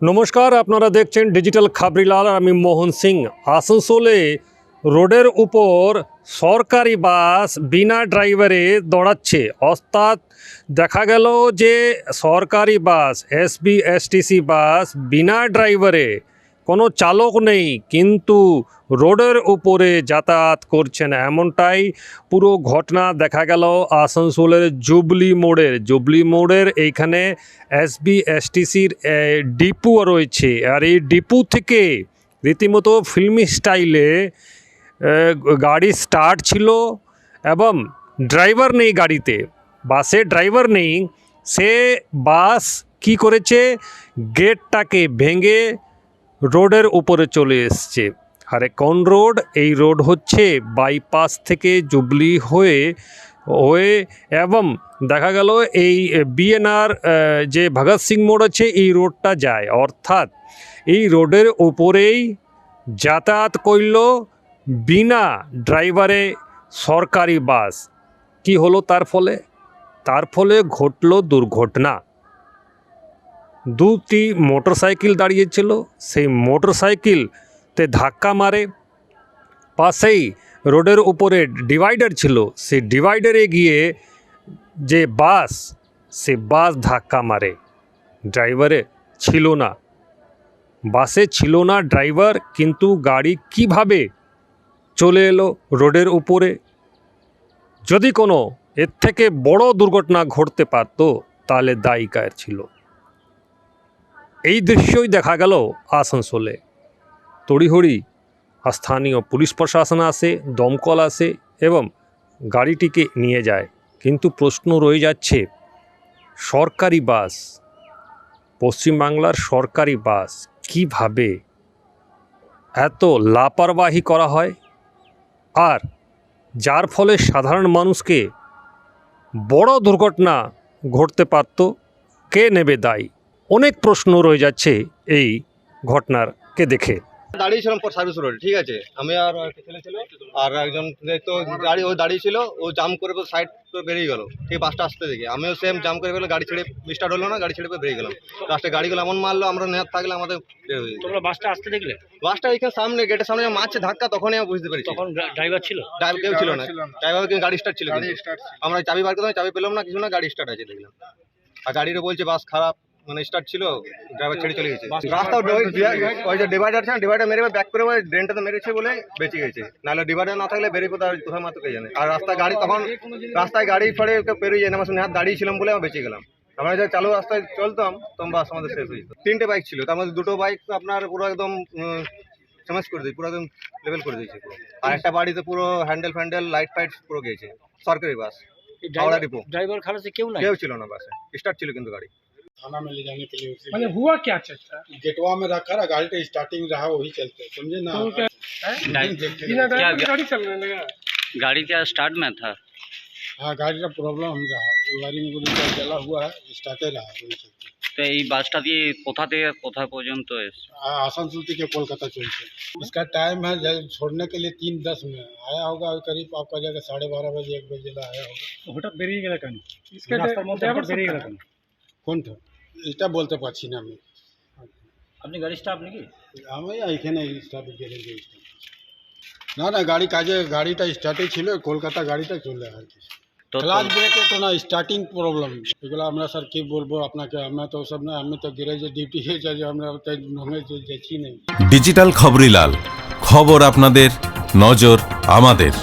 নমস্কার, আপনারা দেখছেন ডিজিটাল খাবরিলাল আর আমি মোহন সিং। আসানসোলে রোডের উপর সরকারি বাস বিনা ড্রাইভারে দৌড়াচ্ছে। অর্থাৎ দেখা গেল যে সরকারি বাস এসবি এসটিসি বাস বিনা ড্রাইভারে কোনো চালক নেই, কিন্তু রোডের উপরে যাতায়াত করছেন এমনটাই পুরো ঘটনা দেখা গেল আসানসোলের জুবলি মোড়ের। জুবলি মোড়ের এইখানে এসবি এসটিসির ডিপু রয়েছে। আর এই ডিপু থেকে রীতিমতো ফিল্মি স্টাইলে গাড়ি স্টার্ট ছিল এবং ড্রাইভার নেই গাড়িতে। বাসে ড্রাইভার নেই। সে বাস কি করেছে? গেটটাকে ভেঙে রোডের উপরে চলে এসছে। আরে কোন রোড? এই রোড হচ্ছে বাইপাস থেকে জুবলি হয়ে হয়ে এবং দেখা গেল এই বিএনআর যে ভগৎ সিং মোড় আছে, এই রোডটা যায়। অর্থাৎ এই রোডের উপরেই যাতায়াত করল বিনা ড্রাইভারে সরকারি বাস। কি হলো তার ফলে? তার ফলে ঘটল দুর্ঘটনা। দুটি মোটরসাইকেল দাঁড়িয়েছিল। সেই মোটরসাইকেলতে ধাক্কা মারে। পাশেই রোডের উপরে ডিভাইডার ছিল। সেই ডিভাইডারে গিয়ে যে বাস, সে বাস ধাক্কা মারে। ড্রাইভারে ছিল না। বাসে ছিল না ড্রাইভার, কিন্তু গাড়ি কীভাবে চলে এলো রোডের উপরে? যদি কোনো এর থেকে বড় দুর্ঘটনা ঘটতে পারতো, তাহলে দায়ী কার ছিল? এই দৃশ্যই দেখা গেল আসানসোলে। তড়িহড়ি স্থানীয় পুলিশ প্রশাসন আসে, দমকল আসে এবং গাড়িটিকে নিয়ে যায়। কিন্তু প্রশ্ন রয়ে যাচ্ছে, সরকারি বাস, পশ্চিমবাংলার সরকারি বাস কীভাবে এত লাপারবাহী করা হয়? আর যার ফলে সাধারণ মানুষকে বড় দুর্ঘটনা ঘটতে পারত, কে নেবে দায়ী? অনেক প্রশ্ন রয়ে যাচ্ছে এই ঘটনারকে দেখে। দাঁড়িয়েছিলাম পর সার্ভিস রোডে ঠিক আছে? আমি আর ছেলে ছিল আর একজন তো গাড়ি ও দাঁড়িয়ে ছিল ও জাম করে সাইড করে বেরিয়ে গেল ঠিক বাসটা আসতে দেখে। আমিও সেম জাম করে ফেলে গাড়ি ছেড়ে স্টার্ট হলো না গাড়ি ছেড়ে বেরিয়ে গেলাম। লাস্টে গাড়িগুলো এমন মারলো আমরা নেহাত থাকলে আমাদের বের হয়ে তোমরা বাসটা আসতে দেখলে? বাসটা এখানে সামনে গেটের সামনে যখন মারছে ধাক্কা তখনই আমি বুঝতে পেরেছি। তখন ড্রাইভার ছিল? ড্রাইভার কেউ ছিল না। ড্রাইভার কিন্তু গাড়ি স্টার্ট ছিল আমরা চাবি বার করলাম চাবি পেলাম না কিছু না গাড়ি স্টার্ট আছে দেখলাম। আর গাড়িটা বলছে বাস খারাপ। মানে স্টার্ট ছিল ড্রাইভার ছেড়ে চলে গেছে। রাস্তা ওই যে ডিভাইডার আছে ডিভাইডার মেরে ব্যাক করে ওই ড্রেনটাতে মেরেছে বলে বেঁচে গেছে। নাহলে ডিভাইডার না থাকলে বেরিয়ে কোথাও কোথাও মাত্র কে জানে। আর রাস্তায় গাড়ি তখন রাস্তায় গাড়ি ফড়ে পেরিয়ে যায় না আমার হাত দাঁড়িয়েছিলাম বলে আমি বেঁচে গেলাম। আমরা যখন চালু রাস্তায় চলতাম তখন বাস আমাদের শেষ হয়ে যেত। তিনটে বাইক ছিল। তার মধ্যে দুটো বাইক আপনার পুরো একদম ফেমাস করে দিই পুরো একদম লেভেল করে দিয়েছে আর একটা বাড়িতে পুরো হ্যান্ডেল ফ্যান্ডেল লাইট ফাইট পুরো গেছে সরকারি বাস। হাওড়া ডিপো ড্রাইভার খালাসে কেউ নাই? কেউ ছিল না বাসে। স্টার্ট ছিল কিন্তু গাড়ি। थाना में ले जाने के लिए उसे मतलब हुआ क्या चलता गेटवा में रखा रहा गाड़ी का स्टार्टिंग रहा वही चलते समझे ना तो क्या है देखते बिना रहे। ड्राइवर की गाड़ी चलने लगा गाड़ी क्या स्टार्ट में था हाँ गाड़ी का प्रॉब्लम हम रहा वायरिंग वायरिंग जला हुआ है स्टार्टे रहा वही चलते তো এই বাসটা দিয়ে কোথা থেকে কোথা পর্যন্ত এসছে आ- आसनसोल থেকে कोलकाता चलते इसका टाइम है जब छोड़ने के लिए तीन दस में आया होगा करीब आपका जगह साढ़े बारह बजे एक बजे ला आया होगा হঠাৎ বেরিয়ে গেল কেন इसका ड्राइवर बेरिए गया কোন था এটা বলতে পারছি না আমি। আপনি গাড়ি স্টাফ নাকি? আমি এখানে স্টার্ট গ্যারেজে না না গাড়ি কাজে গাড়িটা স্টার্টে ছিল কলকাতা গাড়িটা চলে আর কি। তো ক্লাচ ব্রেকে তো না স্টার্টিং প্রবলেম এগুলো আমরা স্যার কি বলব আপনাকে? আমরা তো সব না আমি তো গ্যারেজে ডিউটি হয়েছে যে আমরা তো নমে যাচ্ছি নেই ডিজিটাল খবরিলাল খবর আপনাদের নজর আমাদের।